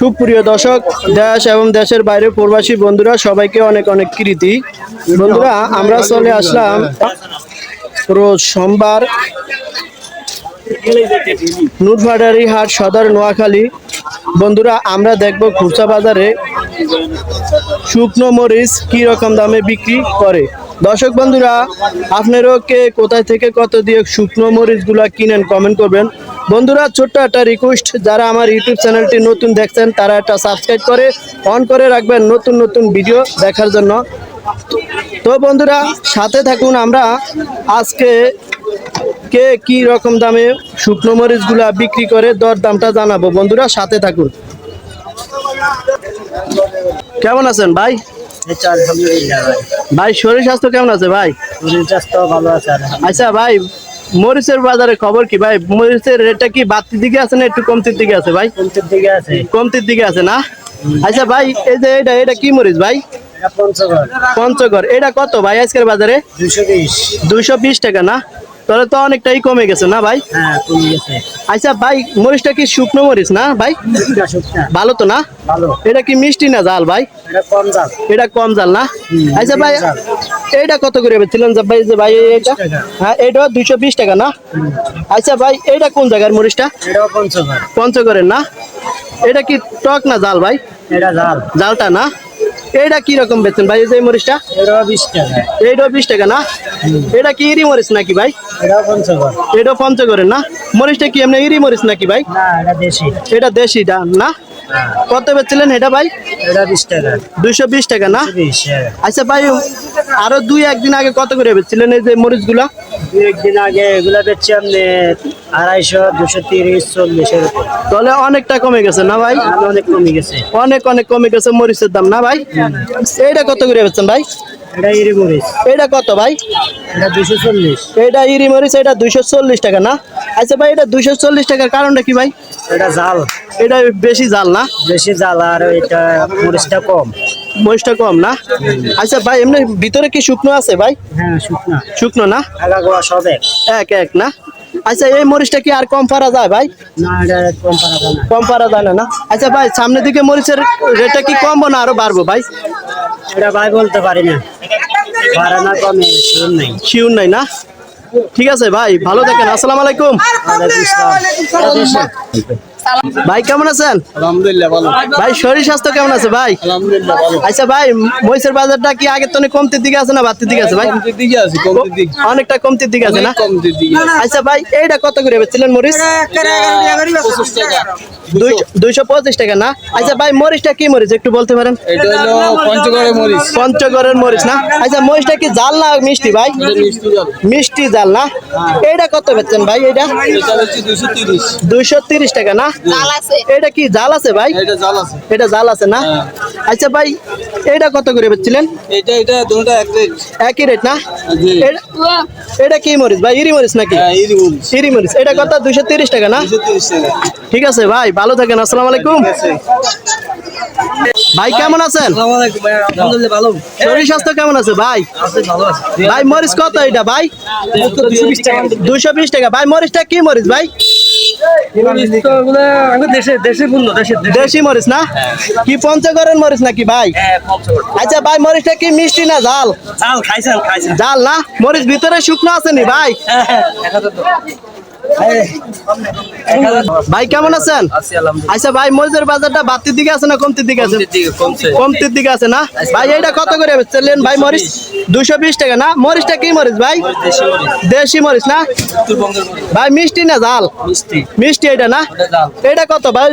সুপ্রিয় দর্শক, দেশ এবং দেশের বাইরে প্রবাসী বন্ধুরা, সবাইকে অনেক অনেক কৃতি। বন্ধুরা, আমরা চলে আসলাম রোজ সোমবার নুটভাডারি হাট সদর নোয়াখালী। বন্ধুরা, আমরা দেখব খুচরা বাজারে শুকনো মরিচ কি রকম দামে বিক্রি করে। দর্শক বন্ধুরা, আপনারাও কে কোথায় থেকে কত দিয়ে শুকনো মরিচগুলা কিনেন কমেন্ট করবেন। বন্ধুরা, ছোট্ট একটা রিকোয়েস্ট যারা আমার ইউটিউব চ্যানেলটি নতুন দেখছেন, তারা একটা সাবস্ক্রাইব করে অন করে রাখবেন নতুন নতুন ভিডিও দেখার জন্য। তো বন্ধুরা, সাথে থাকুন আমরা। আজকে কে কি রকম দামে শুকনো মরিচগুলা বিক্রি করে দর দামটা জানাব। বন্ধুরা, সাথে থাকুন। কেমন আছেন ভাই? ভাই। শরীর স্বাস্থ্য কেমন আছে ভাই? শরীর স্বাস্থ্য ভালো আছে আচ্ছা ভাই মরিচের বাজারে খবর কি ভাই? মরিচের রেটটা কি বাড়তির দিকে আছে না একটু কমতির দিকে আছে ভাই? কমতির দিকে আছে। কমতির দিকে আছে না? আচ্ছা ভাই এই যে এটা এটা কি মরিচ ভাই? পঞ্চগড়। পঞ্চগড়। এটা কত ভাই আজকের বাজারে? দুশো বিশ টাকা না? তাহলে তো অনেকটাই কমে গেছে না ভাই? হ্যাঁ কমে গেছে। আচ্ছা ভাই মরিচটা কি শুকনো মরিচ না ভাই? ভালো তো না? ভালো। এটা কি মিষ্টি না জাল ভাই? এটা কম দাম এটা কম জাল না? আচ্ছা ভাই জাল। এইটা কত করে বেচছিলেন যে ভাই যে ভাই এটা হ্যাঁ এটা দুইশো বিশ টাকা না? আচ্ছা ভাই এটা কোন জায়গার মরিচটা? পঞ্চগড়ের না? এটা কি টক না জাল ভাই? এটা ঝাল জালটা না? এইটা কি রকম বেচছেন ভাই এই মরিচটা? এটাও বিশ টাকা। এইটাও বিশ টাকা না? এটা কি ইরি মরিচ নাকি ভাই? এটা পঞ্চগড়ের না? মরিচটা কি এমনি ইরি মরিচ নাকি ভাই? না এটা দেশি। না? কত বেচছিলেন এটা ভাই? এটা দুইশো বিশ টাকা না? হ্যাঁ। আচ্ছা ভাই আরও দুই একদিন আগে কত করে বেচছিলেন এই যে মরিচগুলা? দু একদিন আগে এগুলা বেচছি আপনি আড়াইশো দুশো তিরিশ চল্লিশ এরকম তাহলে অনেকটা কমে গেছে না ভাই? অনেক কমে গেছে। অনেক অনেক কমে গেছে মরিচের দাম না ভাই? এইটা কত করে বেচছেন ভাই? এটা ইরি মরিচ। এইটা কত ভাই? এটা দুশো চল্লিশ। এটা ইরি মরিচ এটা দুইশো চল্লিশ টাকা না? আচ্ছা ভাই এটা দুইশো চল্লিশ টাকার কারণটা কি ভাই? এটা ঝাল এটা বেশি জাল না? বেশি জাল আর এটা মরিচটা কম। মরিচটা কম না? আচ্ছা ভাই এমনি ভিতরে কি শুকনো আছে ভাই? হ্যাঁ শুকনা। শুকনো না? আগা গোয়া সব এক। এক এক না? আচ্ছা এই মরিচটা কি আর কম পারা যায় ভাই? কম পারা যায় না। কম পারা যায় না আচ্ছা ভাই সামনের দিকে মরিচের রেটটা কি কমবো না আরও বাড়বো ভাই? এটা ভাই বলতে পারি না। কমে শুন নাই। শিউর নাই না? ঠিক আছে ভাই ভালো থাকেন আসসালামু আলাইকুম। ভাই কেমন আছেন? আলহামদুলিল্লাহ ভালো। ভাই শরীর স্বাস্থ্য কেমন আছে ভাই? আলহামদুলিল্লাহ ভালো। আচ্ছা ভাই মহিষের বাজারটা কি আগের তো কমতির দিকে আছে না বাড়তির দিকে আছে ভাই? কমতির দিকে আছে কমতির দিকে। অনেকটা কমতির দিকে আছে না? কমতির দিকে আচ্ছা ভাই এইটা কত করে বেচছিলেন মরিচ? পঁচিশ টাকা দুইশো- দুইশো পঁচিশ টাকা না? আচ্ছা ভাই মরিচটা কি মরিচ একটু বলতে পারেন? পঞ্চগড়ের মরিচ। পঞ্চগড়ের মরিচ না? আচ্ছা মরিচটা কি জাল না মিষ্টি ভাই? মিষ্টি জাল। না? এইটা কত বেচছেন ভাই এইটা? দুইশো তিরিশ টাকা না? এটা কি জাল আছে ভাই? এটা জাল আছে। এটা জাল আছে না? হ্যাঁ। আচ্ছা ভাই এইটা কত করে বেচছিলেন? এটা এটা দুটো এক রেট। একই রেট না? এটা- এটা কি মরিচ ভাই? ইরি মরিচ নাকি? হ্যাঁ ইরি মরিচ। এটা কত? দুইশো তিরিশ টাকা না? দুশো ঠিক আছে ভাই ভালো থাকেন। আসসালামু আলাইকুম। ভাই কেমন আছেন? ভালো। শরীর স্বাস্থ্য কেমন আছে ভাই? আছে ভালো আছে। ভাই মরিচ কত এটা ভাই? দুশো দুইশো বিশ টাকা। ভাই মরিচটা কি মরিচ ভাই? দেশে দেশে পূর্ণ দেশে দেশি। মরিচ না? কি পঞ্চগড়ের মরিচ নাকি ভাই? হ্যাঁ আচ্ছা ভাই মরিচটা কি মিষ্টি না জাল? না? মরিচ ভিতরে শুকনো আছে নি ভাই? ভাই কেমন আছেন? আচ্ছা ভাই মরিচের বাজারটা বাড়তির দিকে আছে না কমতির দিকে আছে? কমতির দিকে আছে না? ভাই এইটা কত করে বেচলেন ভাই মরিচ? দুশো বিশ। টাকা না? মরিচটা কি মরিচ ভাই? দেশি মরিচ। না? ভাই মিষ্টি না জাল মিষ্টি। এটা না? এটা কত ভাই?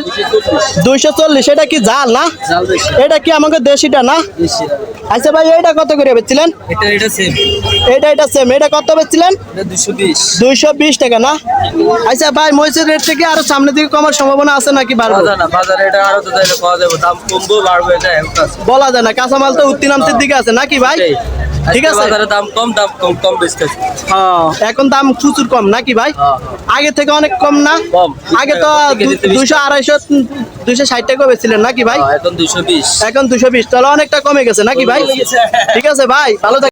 দুইশো চল্লিশ। এটা কি জাল না? এটা কি আমাকে দেশিটা না? আচ্ছা ভাই এটা কত করে বেচছিলেন? এটা এটা সেম এটা এটা সেম এটা কত বেচছিলেন? দুইশো বিশ টাকা না? আচ্ছা ভাই মহিষের রেট থেকে আরও সামনের দিকে কমার সম্ভাবনা আছে নাকি বাড়বে? না বাজারে এটা আরও তো তাইলে পাওয়া যাবে দাম কমবো বাড়বে এটা বলা যায় না কাঁচামাল তো উত্তি নামতির দিকে আছে নাকি ভাই? ঠিক আছে। বাজারে দাম কম দাম কম কম বেচতে হ্যাঁ, এখন দাম প্রচুর কম নাকি ভাই? হ্যাঁ। আগে থেকে অনেক কম না? কম। আগে তো কেজি তিরিশ দুইশো আড়াইশো দুইশো ষাট টাকা বেচছিলেন নাকি ভাই? এখন দুশো বিশ। এখন দুশো বিশ তাহলে অনেকটা কমে গেছে নাকি ভাই? ঠিক আছে ভাই ভালো